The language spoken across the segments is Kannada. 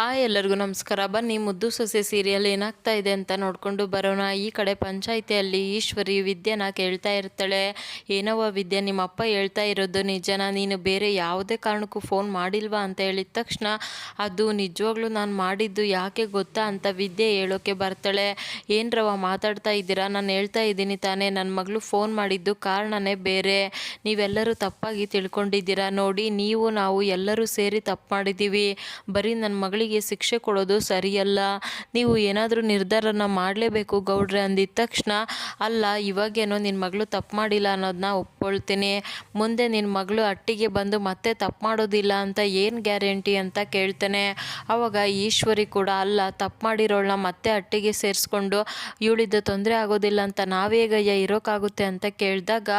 ಹಾಯ್, ಎಲ್ಲರಿಗೂ ನಮಸ್ಕಾರ. ಬನ್ನಿ, ಮುದ್ದು ಸೊಸೆ ಸೀರಿಯಲ್ ಏನಾಗ್ತಾ ಇದೆ ಅಂತ ನೋಡಿಕೊಂಡು ಬರೋಣ. ಈ ಕಡೆ ಪಂಚಾಯಿತಿಯಲ್ಲಿ ಈಶ್ವರಿ ವಿದ್ಯೆನ ಕೇಳ್ತಾ ಇರ್ತಾಳೆ. ಏನವ್ವ ವಿದ್ಯೆ, ನಿಮ್ಮ ಅಪ್ಪ ಹೇಳ್ತಾ ಇರೋದು ನಿಜನ? ನೀನು ಬೇರೆ ಯಾವುದೇ ಕಾರಣಕ್ಕೂ ಫೋನ್ ಮಾಡಿಲ್ವಾ ಅಂತ ಹೇಳಿದ ತಕ್ಷಣ, ಅದು ನಿಜವಾಗ್ಲೂ ನಾನು ಮಾಡಿದ್ದು ಯಾಕೆ ಗೊತ್ತಾ ಅಂತ ವಿದ್ಯೆ ಹೇಳೋಕೆ ಬರ್ತಾಳೆ. ಏನ್ರವ ಮಾತಾಡ್ತಾ ಇದ್ದೀರಾ? ನಾನು ಹೇಳ್ತಾ ಇದ್ದೀನಿ ತಾನೇ. ನನ್ನ ಮಗಳು ಫೋನ್ ಮಾಡಿದ್ದು ಕಾರಣನೇ ಬೇರೆ. ನೀವೆಲ್ಲರೂ ತಪ್ಪಾಗಿ ತಿಳ್ಕೊಂಡಿದ್ದೀರಾ? ನೋಡಿ, ನೀವು, ನಾವು ಎಲ್ಲರೂ ಸೇರಿ ತಪ್ಪು ಮಾಡಿದ್ದೀವಿ. ಬರೀ ನನ್ನ ಮಗಳಿಗೆ ಶಿಕ್ಷೆ ಕೊಡೋದು ಸರಿಯಲ್ಲ. ನೀವು ಏನಾದರೂ ನಿರ್ಧಾರನ ಮಾಡಲೇಬೇಕು ಗೌಡ್ರೆ ಅಂದಿದ್ದ ತಕ್ಷಣ, ಅಲ್ಲ, ಇವಾಗೇನೋ ನಿನ್ನ ಮಗಳು ತಪ್ಪು ಮಾಡಿಲ್ಲ ಅನ್ನೋದನ್ನ ಒಪ್ಕೊಳ್ತೀನಿ. ಮುಂದೆ ನಿನ್ನ ಮಗಳು ಅಟ್ಟಿಗೆ ಬಂದು ಮತ್ತೆ ತಪ್ಪು ಮಾಡೋದಿಲ್ಲ ಅಂತ ಏನು ಗ್ಯಾರಂಟಿ ಅಂತ ಕೇಳ್ತಾನೆ. ಅವಾಗ ಈಶ್ವರಿ ಕೂಡ, ಅಲ್ಲ, ತಪ್ಪು ಮಾಡಿರೋಳನ್ನ ಮತ್ತೆ ಅಟ್ಟಿಗೆ ಸೇರಿಸ್ಕೊಂಡು ಇವಳಿದ್ದು ತೊಂದರೆ ಆಗೋದಿಲ್ಲ ಅಂತ ನಾವೇಗಯ್ಯ ಇರೋಕ್ಕಾಗುತ್ತೆ ಅಂತ ಕೇಳಿದಾಗ,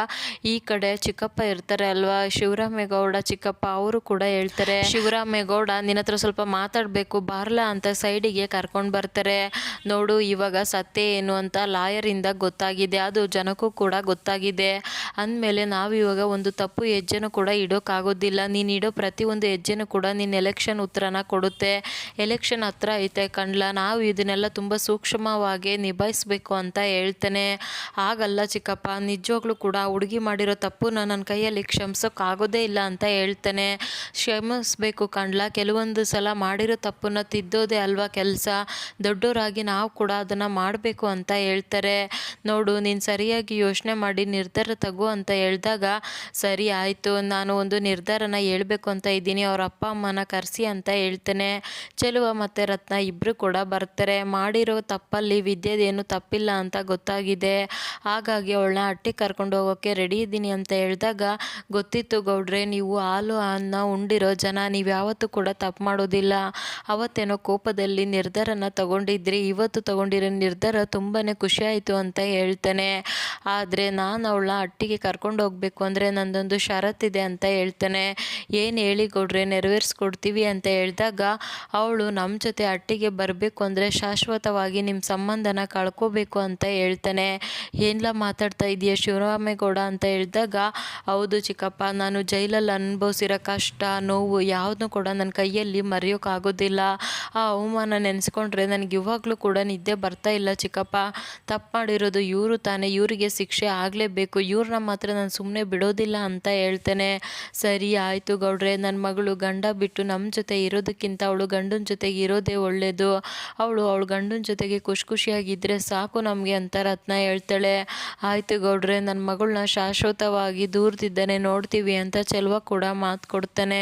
ಈ ಕಡೆ ಚಿಕ್ಕಪ್ಪ ಇರ್ತಾರೆ ಅಲ್ವಾ? ಶಿವರಾಮೇಗೌಡ ಚಿಕ್ಕಪ್ಪ, ಅವರು ಕೂಡ ಹೇಳ್ತಾರೆ, ಶಿವರಾಮೇಗೌಡ ನಿನ್ನ ಸ್ವಲ್ಪ ಮಾತಾಡಬೇಕು. ಬಾರ್ಲ ಅಂತ ಸೈಡಿಗೆ ಕರ್ಕೊಂಡು ಬರ್ತಾರೆ. ನೋಡು, ಇವಾಗ ಸತ್ಯ ಏನು ಅಂತ ಲಾಯರಿಂದ ಗೊತ್ತಾಗಿದೆ. ಅದು ಜನಕ್ಕೂ ಕೂಡ ಗೊತ್ತಾಗಿದೆ. ಅಂದಮೇಲೆ ನಾವು ಇವಾಗ ಒಂದು ತಪ್ಪು ಹೆಜ್ಜೆನೂ ಕೂಡ ಇಡೋಕ್ಕಾಗೋದಿಲ್ಲ ನೀನು ಇಡೋ ಪ್ರತಿಯೊಂದು ಹೆಜ್ಜೆನೂ ಕೂಡ ನಿನ್ನ ಎಲೆಕ್ಷನ್ ಉತ್ತರನ ಕೊಡುತ್ತೆ. ಎಲೆಕ್ಷನ್ ಹತ್ರ ಐತೆ ಕಣ್ಲ ನಾವು ಇದನ್ನೆಲ್ಲ ತುಂಬ ಸೂಕ್ಷ್ಮವಾಗಿ ನಿಭಾಯಿಸ್ಬೇಕು ಅಂತ ಹೇಳ್ತೇನೆ. ಆಗಲ್ಲ ಚಿಕ್ಕಪ್ಪ. ನಿಜವಾಗ್ಲೂ ಕೂಡ ಹುಡುಗಿ ಮಾಡಿರೋ ತಪ್ಪುನ ನನ್ನ ಕೈಯಲ್ಲಿ ಕ್ಷಮಿಸೋಕ್ಕಾಗೋದೇ ಇಲ್ಲ ಅಂತ ಹೇಳ್ತೇನೆ. ಕ್ಷಮಿಸ್ಬೇಕು ಕಣ್ಲ ಕೆಲವೊಂದು ಸಲ ಮಾಡಿರೋ ತಪ್ಪನ್ನ ತಿದ್ದೋದೇ ಅಲ್ವಾ ಕೆಲಸ? ದೊಡ್ಡವರಾಗಿ ನಾವು ಕೂಡ ಅದನ್ನು ಮಾಡಬೇಕು ಅಂತ ಹೇಳ್ತಾರೆ. ನೋಡು, ನೀನು ಸರಿಯಾಗಿ ಯೋಚನೆ ಮಾಡಿ ನಿರ್ಧಾರ ತಗೋ ಅಂತ ಹೇಳಿದಾಗ, ಸರಿ ಆಯಿತು, ನಾನು ಒಂದು ನಿರ್ಧಾರನ ಹೇಳಬೇಕು ಅಂತ ಇದ್ದೀನಿ, ಅವ್ರ ಅಪ್ಪ ಅಮ್ಮನ ಕರೆಸಿ ಅಂತ ಹೇಳ್ತೇನೆ. ಚೆಲುವ ಮತ್ತು ರತ್ನ ಇಬ್ಬರು ಕೂಡ ಬರ್ತಾರೆ. ಮಾಡಿರೋ ತಪ್ಪಲ್ಲಿ ವಿದ್ಯೆದೇನು ತಪ್ಪಿಲ್ಲ ಅಂತ ಗೊತ್ತಾಗಿದೆ. ಹಾಗಾಗಿ ಅವಳನ್ನ ಹಟ್ಟಿ ಕರ್ಕೊಂಡು ಹೋಗೋಕ್ಕೆ ರೆಡಿ ಇದ್ದೀನಿ ಅಂತ ಹೇಳಿದಾಗ, ಗೊತ್ತಿತ್ತು ಗೌಡ್ರೆ, ನೀವು ಹಾಲು, ಅನ್ನ, ಉಂಡಿರೋ ಜನ ನೀವು ಯಾವತ್ತೂ ಕೂಡ ತಪ್ಪು ಮಾಡೋದಿಲ್ಲ. ಅವತ್ತೇನೋ ಕೋಪದಲ್ಲಿ ನಿರ್ಧಾರನ ತಗೊಂಡಿದ್ರಿ, ಇವತ್ತು ತಗೊಂಡಿರೋ ನಿರ್ಧಾರ ತುಂಬಾ ಖುಷಿ ಆಯಿತು ಅಂತ ಹೇಳ್ತಾನೆ. ಆದರೆ ನಾನು ಅವಳನ್ನ ಅಟ್ಟಿಗೆ ಕರ್ಕೊಂಡು ಹೋಗಬೇಕು ಅಂದರೆ ನಂದೊಂದು ಷರತ್ತಿದೆ ಅಂತ ಹೇಳ್ತಾನೆ. ಏನು ಹೇಳಿ ಗೌಡ್ರೆ, ನೆರವೇರಿಸ್ಕೊಡ್ತೀವಿ ಅಂತ ಹೇಳಿದಾಗ ಅವಳು ನಮ್ಮ ಜೊತೆ ಅಟ್ಟಿಗೆ ಬರಬೇಕು ಅಂದರೆ ಶಾಶ್ವತವಾಗಿ ನಿಮ್ಮ ಸಂಬಂಧನ ಕಳ್ಕೋಬೇಕು ಅಂತ ಹೇಳ್ತಾನೆ. ಏನೆಲ್ಲ ಮಾತಾಡ್ತಾ ಇದೆಯಾ ಶಿವರಾಮೇಗೌಡ ಅಂತ ಹೇಳಿದಾಗ, ಹೌದು ಚಿಕ್ಕಪ್ಪ, ನಾನು ಜೈಲಲ್ಲಿ ಅನುಭವಿಸಿರೋ ಕಷ್ಟ, ನೋವು ಯಾವುದನ್ನು ಕೂಡ ನನ್ನ ಕೈಯಲ್ಲಿ ಮರೆಯೋಕ್ಕಾಗೋದಿಲ್ಲ ಆ ಅವಮಾನ ನೆನೆಸ್ಕೊಂಡ್ರೆ ನನಗೆ ಇವಾಗಲೂ ಕೂಡ ನಿದ್ದೆ ಬರ್ತಾ ಇಲ್ಲ ಚಿಕ್ಕಪ್ಪ. ತಪ್ಪು ಮಾಡಿರೋದು ಇವರು ತಾನೇ, ಇವರಿಗೆ ಶಿಕ್ಷೆ ಆಗಲೇಬೇಕು. ಇವ್ರನ್ನ ಮಾತ್ರ ನಾನು ಸುಮ್ಮನೆ ಬಿಡೋದಿಲ್ಲ ಅಂತ ಹೇಳ್ತೇನೆ. ಸರಿ ಆಯಿತು ಗೌಡ್ರೆ ನನ್ನ ಮಗಳು ಗಂಡ ಬಿಟ್ಟು ನಮ್ಮ ಜೊತೆ ಇರೋದಕ್ಕಿಂತ ಅವಳು ಗಂಡನ ಜೊತೆಗೆ ಇರೋದೇ ಒಳ್ಳೆಯದು ಅವಳು ಅವಳು ಗಂಡನ ಜೊತೆಗೆ ಖುಷಿ ಖುಷಿಯಾಗಿದ್ದರೆ ಸಾಕು ನಮಗೆ ಅಂತ ರತ್ನ ಹೇಳ್ತಾಳೆ. ಆಯಿತು ಗೌಡ್ರೆ ನನ್ನ ಮಗಳನ್ನ ಶಾಶ್ವತವಾಗಿ ದೂರದಿದ್ದಾನೆ ನೋಡ್ತೀವಿ ಅಂತ ಚೆಲುವ ಕೂಡ ಮಾತು ಕೊಡ್ತಾನೆ.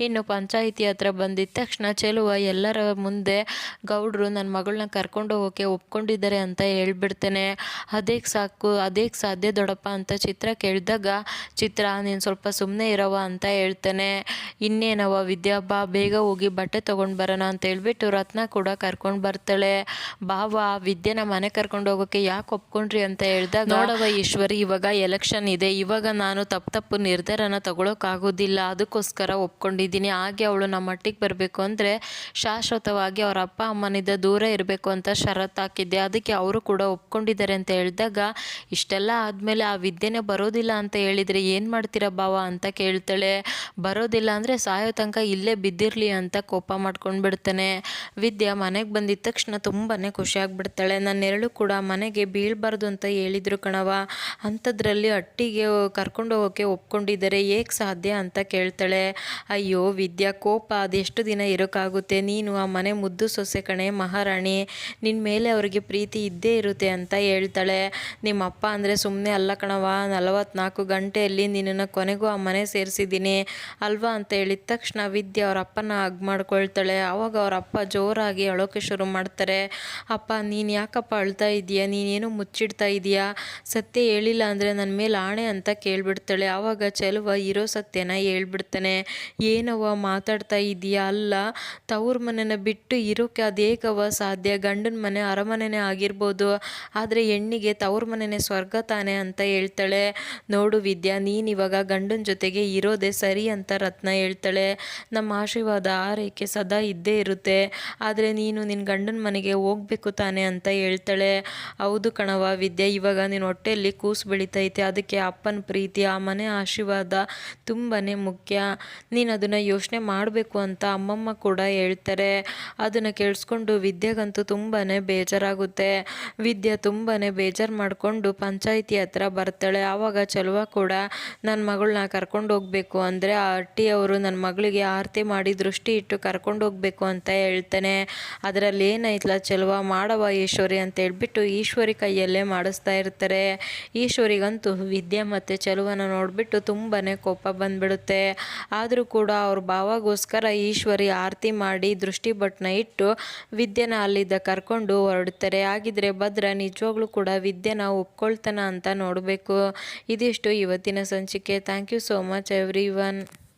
ಇನ್ನು ಪಂಚಾಯಿತಿ ಹತ್ರ ಬಂದಿದ್ದ ತಕ್ಷಣ ಚೆಲುವ ಎಲ್ಲರ ಮುಂದೆ ಗೌಡ್ರು ನನ್ನ ಮಗಳನ್ನ ಕರ್ಕೊಂಡು ಹೋಗೋಕ್ಕೆ ಒಪ್ಕೊಂಡಿದ್ದಾರೆ ಅಂತ ಹೇಳ್ಬಿಡ್ತೇನೆ. ಅದೇ ಸಾಕು, ಅದೇ ಸಾಧ್ಯ ದೊಡ್ಡಪ್ಪ ಅಂತ ಚಿತ್ರ ಕೇಳಿದಾಗ, ಚಿತ್ರ, ನೀನು ಸ್ವಲ್ಪ ಸುಮ್ಮನೆ ಇರವ ಅಂತ ಹೇಳ್ತೇನೆ. ಇನ್ನೇನವ ವಿದ್ಯಾ ಬೇಗ ಹೋಗಿ ಬಟ್ಟೆ ತೊಗೊಂಡು ಬರೋಣ ಅಂತ ಹೇಳ್ಬಿಟ್ಟು ರತ್ನ ಕೂಡ ಕರ್ಕೊಂಡು ಬರ್ತಾಳೆ. ಬಾವ ವಿದ್ಯೆನ ಮನೆ ಕರ್ಕೊಂಡು ಹೋಗೋಕ್ಕೆ ಯಾಕೆ ಒಪ್ಕೊಂಡ್ರಿ ಅಂತ ಹೇಳಿದಾಗ ನೋಡವ ಈಶ್ವರಿ, ಇವಾಗ ಎಲೆಕ್ಷನ್ ಇದೆ. ಇವಾಗ ನಾನು ತಪ್ಪು ತಪ್ಪು ನಿರ್ಧಾರನ ತಗೊಳಕ್ಕಾಗೋದಿಲ್ಲ ಅದಕ್ಕೋಸ್ಕರ ಒಪ್ಕೊಂಡಿದ್ದೀನಿ. ಹಾಗೆ ಅವಳು ನಮ್ಮ ಮಟ್ಟಿಗೆ ಬರಬೇಕು ಅಂದರೆ ಶಾಶ್ವತವಾಗಿ ಅವರ ಅಪ್ಪ ಅಮ್ಮನಿಂದ ದೂರ ಇರಬೇಕು ಅಂತ ಷರತ್ತು ಹಾಕಿದ್ದೆ. ಅದಕ್ಕೆ ಅವರು ಕೂಡ ಒಪ್ಕೊಂಡಿದ್ದಾರೆ ಅಂತ ಹೇಳಿದಾಗ, ಇಷ್ಟೆಲ್ಲ ಆದಮೇಲೆ ಆ ವಿದ್ಯೆನೇ ಬರೋದಿಲ್ಲ ಅಂತ ಹೇಳಿದರೆ ಏನು ಮಾಡ್ತೀರಾ ಬಾವ ಅಂತ ಕೇಳ್ತಾಳೆ. ಬರೋದಿಲ್ಲ ಅಂದರೆ ಸಾಯೋ ತನಕ ಇಲ್ಲೇ ಬಿದ್ದಿರಲಿ ಅಂತ ಕೋಪ ಮಾಡ್ಕೊಂಡು ಬಿಡ್ತಾನೆ. ವಿದ್ಯಾ ಮನೆಗೆ ಬಂದಿದ್ದ ತಕ್ಷಣ ತುಂಬಾ ಖುಷಿಯಾಗಿಬಿಡ್ತಾಳೆ ನನ್ನ ನೆರಳು ಕೂಡ ಮನೆಗೆ ಬೀಳಬಾರ್ದು ಅಂತ ಹೇಳಿದ್ರು ಕಣವ ಅಂಥದ್ರಲ್ಲಿ ಅಟ್ಟಿಗೆ ಕರ್ಕೊಂಡು ಹೋಗೋಕ್ಕೆ ಒಪ್ಕೊಂಡಿದ್ದಾರೆ. ಏಕೆ ಸಾಧ್ಯ? ಅಂತ ಕೇಳ್ತಾಳೆ. ಅಯ್ಯೋ ವಿದ್ಯಾ, ಕೋಪ, ಅದೆಷ್ಟು ದಿನ ಇರೋಕ್ಕಾಗುತ್ತೆ ನೀನು ಆ ಮನೆ ಮುದ್ದು ಸೊಸೆ ಕಣೆ, ಮಹಾರಾಣಿ ನಿನ್ನ ಮೇಲೆ ಅವರಿಗೆ ಪ್ರೀತಿ ಇದ್ದೇ ಇರುತ್ತೆ ಅಂತ ಹೇಳ್ತಾಳೆ. ನಿಮ್ಮ ಅಪ್ಪ ಅಂದರೆ ಸುಮ್ಮನೆ ಅಲ್ಲ ಕಣವ ನಲವತ್ನಾಲ್ಕು ಗಂಟೆಯಲ್ಲಿ ನಿನ್ನನ್ನು ಕೊನೆಗೂ ಆ ಮನೆ ಸೇರಿಸಿದ್ದೀನಿ ಅಲ್ವಾ ಅಂತ ಹೇಳಿದ ತಕ್ಷಣ ವಿದ್ಯೆ ಅವ್ರ ಅಪ್ಪನ ಹಗ್ ಮಾಡ್ಕೊಳ್ತಾಳೆ. ಆವಾಗ ಅವ್ರ ಅಪ್ಪ ಜೋರಾಗಿ ಅಳೋಕೆ ಶುರು ಮಾಡ್ತಾರೆ. ಅಪ್ಪ, ನೀನು ಯಾಕಪ್ಪ ಅಳ್ತಾ ಇದ್ದೀಯ? ನೀನೇನು ಮುಚ್ಚಿಡ್ತಾ ಇದೆಯಾ ಸತ್ಯ ಹೇಳಿಲ್ಲ ಅಂದರೆ ನನ್ನ ಮೇಲೆ ಆಣೆ ಅಂತ ಕೇಳಿಬಿಡ್ತಾಳೆ. ಆವಾಗ ಚೆಲುವ ಇರೋ ಸತ್ಯನ ಹೇಳ್ಬಿಡ್ತಾನೆ. ಏನವ್ವ ಮಾತಾಡ್ತಾ ಇದ್ದೀಯ? ಅಲ್ಲ ತವ್ರ ಮನೆನ ಬಿಟ್ಟು ಇರೋಕೆ ಅದೇಕವ ಸಾಧ್ಯ? ಗಂಡನ ಮನೆ ಅರಮನೆನೇ ಆಗಿರ್ಬೋದು. ಆದರೆ ಹೆಣ್ಣಿಗೆ ತವ್ರ ಮನೆನೇ ಸ್ವರ್ಗ ತಾನೆ ಅಂತ ಹೇಳ್ತಾಳೆ. ನೋಡು ವಿದ್ಯಾ, ನೀನು ಇವಾಗ ಗಂಡನ ಜೊತೆಗೆ ಇರೋದೇ ಸರಿ ಅಂತ ರತ್ನ ಹೇಳ್ತಾಳೆ. ನಮ್ಮ ಆಶೀರ್ವಾದ ಆರೈಕೆ ಸದಾ ಇದ್ದೇ ಇರುತ್ತೆ. ಆದರೆ ನೀನು ನಿನ್ನ ಗಂಡನ ಮನೆಗೆ ಹೋಗ್ಬೇಕು ತಾನೆ ಅಂತ ಹೇಳ್ತಾಳೆ. ಹೌದು ಕಣವ ವಿದ್ಯೆ, ಇವಾಗ ನಿನ್ನ ಹೊಟ್ಟೆಯಲ್ಲಿ ಕೂಸು ಬೆಳೀತೈತೆ. ಅದಕ್ಕೆ ಅಪ್ಪನ ಪ್ರೀತಿ, ಆ ಮನೆ ಆಶೀರ್ವಾದ ತುಂಬಾ ಮುಖ್ಯ. ನೀನು ಅದನ್ನು ಯೋಚನೆ ಮಾಡಬೇಕು ಅಂತ ಅಮ್ಮಮ್ಮ ಕೂಡ ಹೇಳ್ತಾರೆ. ಅದನ್ನು ಕೇಳಿಸ್ಕೊಂಡು ವಿದ್ಯೆಗಂತೂ ತುಂಬಾ ಬೇಜಾರಾಗುತ್ತೆ. ವಿದ್ಯೆ ತುಂಬಾ ಬೇಜಾರು ಮಾಡಿಕೊಂಡು ಪಂಚಾಯಿತಿ ಹತ್ರ ಬರ್ತಾಳೆ. ಆವಾಗ ಚಲುವ ಕೂಡ ನನ್ನ ಮಗಳನ್ನ ಕರ್ಕೊಂಡು ಹೋಗಬೇಕು ಅಂದರೆ ಆ ಅವರು ನನ್ನ ಮಗಳಿಗೆ ಆರತಿ ಮಾಡಿ ದೃಷ್ಟಿ ಇಟ್ಟು ಕರ್ಕೊಂಡು ಹೋಗಬೇಕು ಅಂತ ಹೇಳ್ತಾನೆ. ಅದರಲ್ಲಿ ಏನೈತಲ್ಲ ಚಲುವ ಮಾಡವ ಈಶ್ವರಿ ಅಂತ ಹೇಳ್ಬಿಟ್ಟು ಈಶ್ವರಿ ಕೈಯಲ್ಲೇ ಮಾಡಿಸ್ತಾ ಇರ್ತಾರೆ. ಈಶ್ವರಿಗಂತೂ ವಿದ್ಯೆ ಮತ್ತು ಚಲುವನ ನೋಡಿಬಿಟ್ಟು ತುಂಬಾ ಕೋಪ ಬಂದ್ಬಿಡುತ್ತೆ. ಆದರೂ ಕೂಡ ಅವ್ರ ಭಾವಗೋಸ್ಕರ ಈಶ್ವರಿ ಆರತಿ ದೃಷ್ಟಿ ಬಟ್ನ ಇಟ್ಟು ವಿದ್ಯೆನ ಅಲ್ಲಿದ್ದ ಕರ್ಕೊಂಡು ಹೊರಡ್ತಾರೆ. ಹಾಗಿದ್ರೆ ಭದ್ರ ನಿಜವಾಗ್ಲೂ ಕೂಡ ವಿದ್ಯೆನ ಒಪ್ಕೊಳ್ತಾನ ಅಂತ ನೋಡಬೇಕು. ಇದಿಷ್ಟು ಇವತ್ತಿನ ಸಂಚಿಕೆ. Thank you so much every